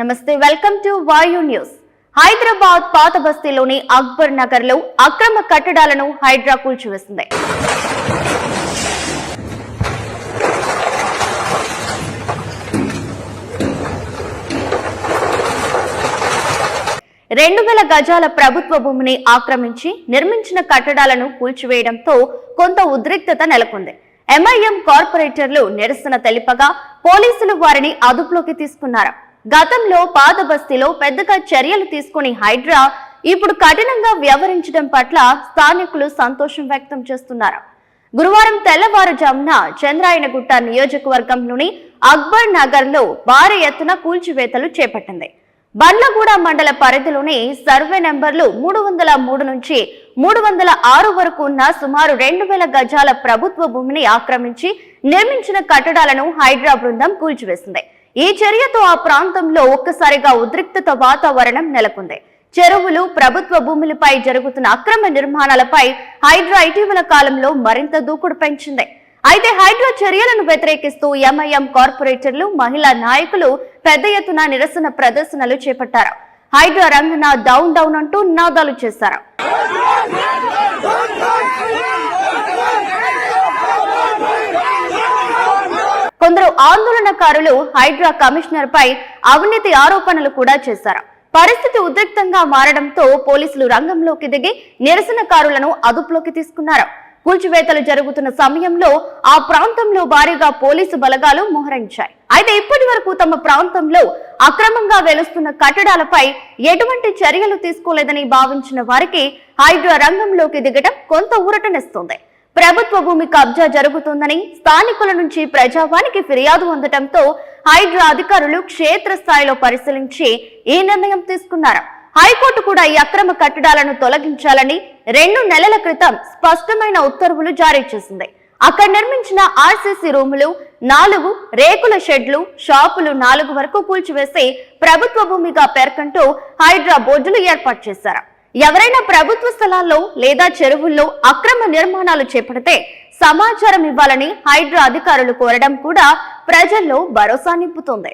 నమస్తే welcome to Vayu news. Hyderabad పాత బస్తీలోని అక్బర్ నగర్లో అక్రమ కట్టడాలను హైడ్రా కూల్చివేసింది. రెండు వేల గజాల ప్రభుత్వ భూమిని ఆక్రమించి నిర్మించిన కట్టడాలను కూల్చివేయడంతో కొంత ఉద్రిక్తత నెలకొంది. ఎంఐఎం కార్పొరేటర్లు నిరసన తెలిపగా పోలీసులు వారిని అదుపులోకి తీసుకున్నారు. గతంలో పాదబస్తీలో పెద్దగా చర్యలు తీసుకుని హైడ్రా ఇప్పుడు కఠినంగా వ్యవహరించడం పట్ల స్థానికులు సంతోషం వ్యక్తం చేస్తున్నారు. గురువారం తెల్లవారుజామున చంద్రాయనగుట్ట నియోజకవర్గంలోని అక్బర్ నగర్లో భారీ ఎత్తున కూల్చివేతలు చేపట్టింది. బండ్లగూడ మండల పరిధిలోని సర్వే నెంబర్లు మూడు వందల మూడు నుంచి మూడు వందల ఆరు వరకు ఉన్న సుమారు రెండు వేల గజాల ప్రభుత్వ భూమిని ఆక్రమించి నిర్మించిన కట్టడాలను హైడ్రా బృందం కూల్చివేసింది. ఈ చర్యతో ఆ ప్రాంతంలో ఒక్కసారిగా ఉద్రిక్తత వాతావరణం నెలకొంది. చెరువులు ప్రభుత్వ భూములపై జరుగుతున్న అక్రమ నిర్మాణాలపై హైడ్రా ఇటీవల కాలంలో మరింత దూకుడు పెంచింది. అయితే హైడ్రా చర్యలను వ్యతిరేకిస్తూ ఎంఐఎం కార్పొరేటర్లు మహిళా నాయకులు పెద్ద ఎత్తున నిరసన ప్రదర్శనలు చేపట్టారు. హైడ్రా రంగన డౌన్ డౌన్ అంటూ నినాదాలు చేశారు. కొందరు ఆందోళనకారులు హైడ్రా కమిషనర్ పై అవినీతి ఆరోపణలు కూడా చేశారు. పరిస్థితి ఉద్రిక్తంగా మారడంతో పోలీసులు రంగంలోకి దిగి నిరసనకారులను అదుపులోకి తీసుకున్నారు. కూల్చివేతలు జరుగుతున్న సమయంలో ఆ ప్రాంతంలో భారీగా పోలీసు బలగాలు మోహరించాయి. అయితే ఇప్పటి వరకు తమ ప్రాంతంలో అక్రమంగా వెలుస్తున్న కట్టడాలపై ఎటువంటి చర్యలు తీసుకోలేదని భావించిన వారికి హైడ్రా రంగంలోకి దిగటం కొంత ఊరటనిస్తుంది ప్రభుత్వ భూమి కబ్జా జరుగుతుందని స్థానికుల నుంచి ప్రజావానికి ఫిర్యాదు అందటంతో హైడ్రా అధికారులు క్షేత్రస్థాయిలో పరిశీలించి ఈ నిర్ణయం తీసుకున్నారు. హైకోర్టు కూడా ఈ అక్రమ కట్టడాలను తొలగించాలని రెండు నెలల క్రితం స్పష్టమైన ఉత్తర్వులు జారీ చేసింది. అక్కడ నిర్మించిన ఆర్సీసీ రూములు నాలుగు రేకుల షెడ్లు షాపులు నాలుగు వరకు కూల్చివేసి ప్రభుత్వ భూమిగా పేర్కొంటూ హైడ్రా బోర్డులు ఏర్పాటు చేశారు. ఎవరైనా ప్రభుత్వ స్థలాల్లో లేదా చెరువుల్లో అక్రమ నిర్మాణాలు చేపడితే సమాచారం ఇవ్వాలని హైడ్రా అధికారులు కోరడం కూడా ప్రజల్లో భరోసా నింపుతోంది.